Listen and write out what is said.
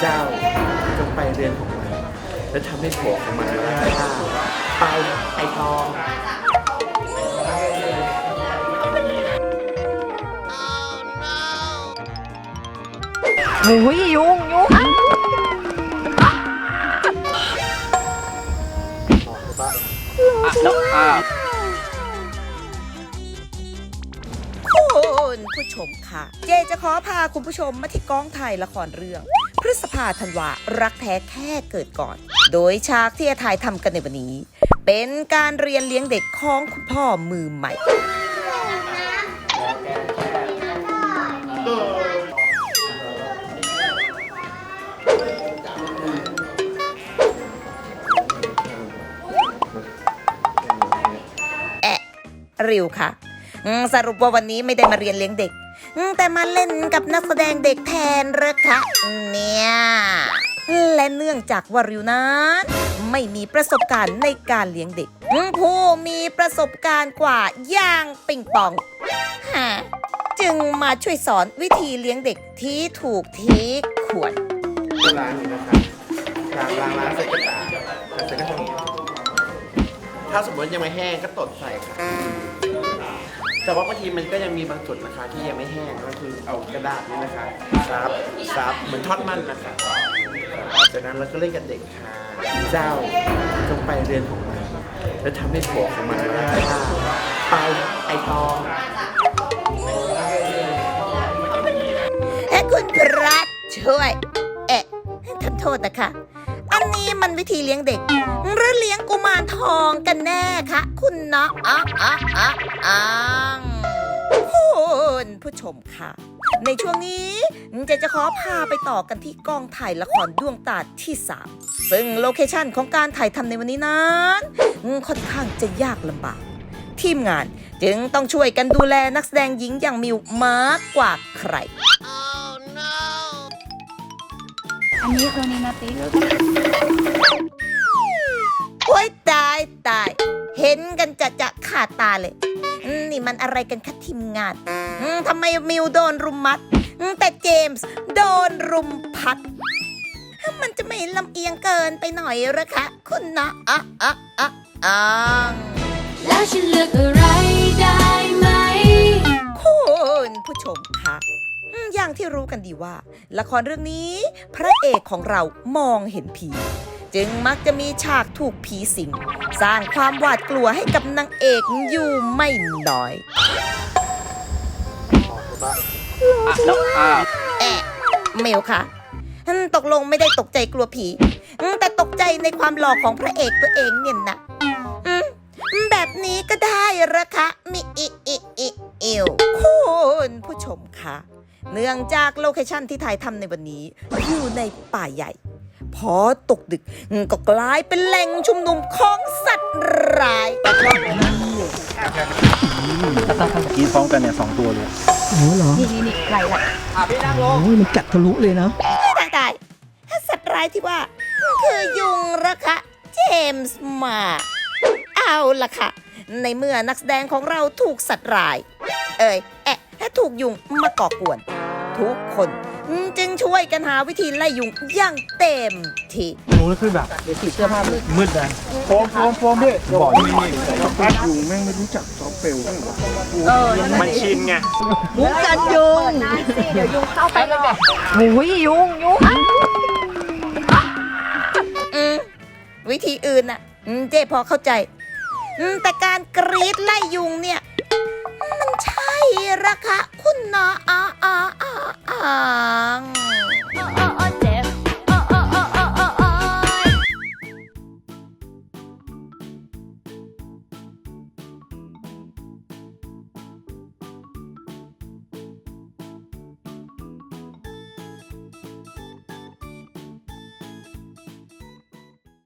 เจ้าจงไปเรือนของมันและทำให้ผัวของมันได้ฆ่าไปไอทอง โอ้ยยุงยุงแล้วอ่า คุณผู้ชมค่ะ เจจะขอพาคุณผู้ชมมาที่กองถ่ายละครเรื่อง พฤษภาธันวารักแท้แค่เกิดก่อน โดยฉากที่จะถ่ายทำกันในวันนี้ เป็นการเรียนเลี้ยงเด็กของคุณพ่อมือใหม่ แอะริวค่ะ สรุปว่าวันนี้ไม่ได้มาเรียนเลี้ยงเด็ก แต่มาเล่นกับนักแสดงเด็กแทนเหรอคะเนี่ย จากวาริวนั้น ไม่มีประสบการณ์ในการเลี้ยงเด็ก ผู้มีประสบการณ์กว่าอย่างปิงปองฮะจึงมาช่วยสอนวิธีเลี้ยงเด็กที่ถูกที่ควรล้างนี้นะครับล้างล้างล้างเสร็จก็ตาเสร็จก็ทำอย่างนี้ถ้าสมมติยังไม่แห้งก็ตดใส่ค่ะแต่ว่าบางทีมันก็ยังมีบางจุดนะคะที่ยังไม่แห้งก็คือเอากระดาษนี่นะคะซับซับเหมือนทอดมันนะคะ จากนั้นเราก็เล่นกับเด็กค่ะเจ้าจงไปเรือนของมันและทำให้ผัวของมันได้ฆ่าไปไอทองและคุณพระช่วย เอ๊ะทำโทษนะคะ อันนี้มันวิธีเลี้ยงเด็ก หรือเลี้ยงกุมารทองกันแน่คะคุณเนาะอะอะอะอะคุณผู้ชมค่ะ ในช่วงนี้เจะจะขอพาไปต่อกันที่กองถ่ายละครดวงตาที่ 3 ซึ่งโลเคชั่นของการถ่ายทำในวันนี้นั้นค่อนข้างจะยากลำบาก ทีมงานจึงต้องช่วยกันดูแลนักแสดงหญิงอย่างมิวมากกว่าใครอันนี้ตัวนี้นะติ๊กโอ้ยตายตาย เห็นกันจะจะขาดตาเลยอื มนี่มันอะไรกันคะทีมงานอืมทำไมมิวโดนรุมมัดอืมแต่เจมส์โดนรุมพัด มันจะไม่ลำเอียงเกินไปหน่อยเหรอคะคุณนะอะอะอะอะแล้วฉันเลือกอะไรได้ไหม คุณผู้ชมคะอืมอย่างที่รู้กันดีว่า ละครเรื่องนี้ พระเอกของเรามองเห็นผี จึงมักจะมีฉากถูกผีสิง สร้างความหวาดกลัวให้กับนางเอกอยู่ไม่น้อยอะแล้วอ่าแอะเมลค่ะอืมตกลงไม่ได้ตกใจกลัวผีอืมแต่ตกใจในความหล่อของพระเอกตัวเองเนี่ยนะอืมแบบนี้ก็ได้เหรอคะมีอิอิอิเอวคุณผู้ชมคะเนื่องจากโลเคชั่นที่ถ่ายทำในวันนี้ อยู่ในป่าใหญ่ พอตกดึกก็กลายเป็นแหล่งชุมนุมของสัตว์ร้ายกินพร้อมกันเนี่ยสองตัวเลยโอ้เหรอนี่นี่นี่ไรล่ะอะพี่นั่งลงโอ้ยมันกัดทะลุเลยเนาะตายตายถ้าสัตว์ร้ายที่ว่า คือยุงละคะเจมส์มาเอาละค่ะ ในเมื่อนักแสดงของเราถูกสัตว์ร้าย เอ่ยแอะถ้าถูกยุงมาก่อกวน ทุกคนจึงช่วยกันหาวิธีไล่ยุงอย่างเต็มที่หนูนี่คือแบบสีเสื้อผ้ามืดเลยโฟมโฟมโฟมพี่บอกนี่นี่พัดยุงแม่งไม่รู้จักซอฟเปลมันชินไงมุกกันยุงเดี๋ยวยุงเข้าไปหรอกโอ้ยยุงยุงอืมวิธีอื่นน่ะอืมเจ๊พอเข้าใจอืมแต่การกรีดไล่ยุงเนี่ย มั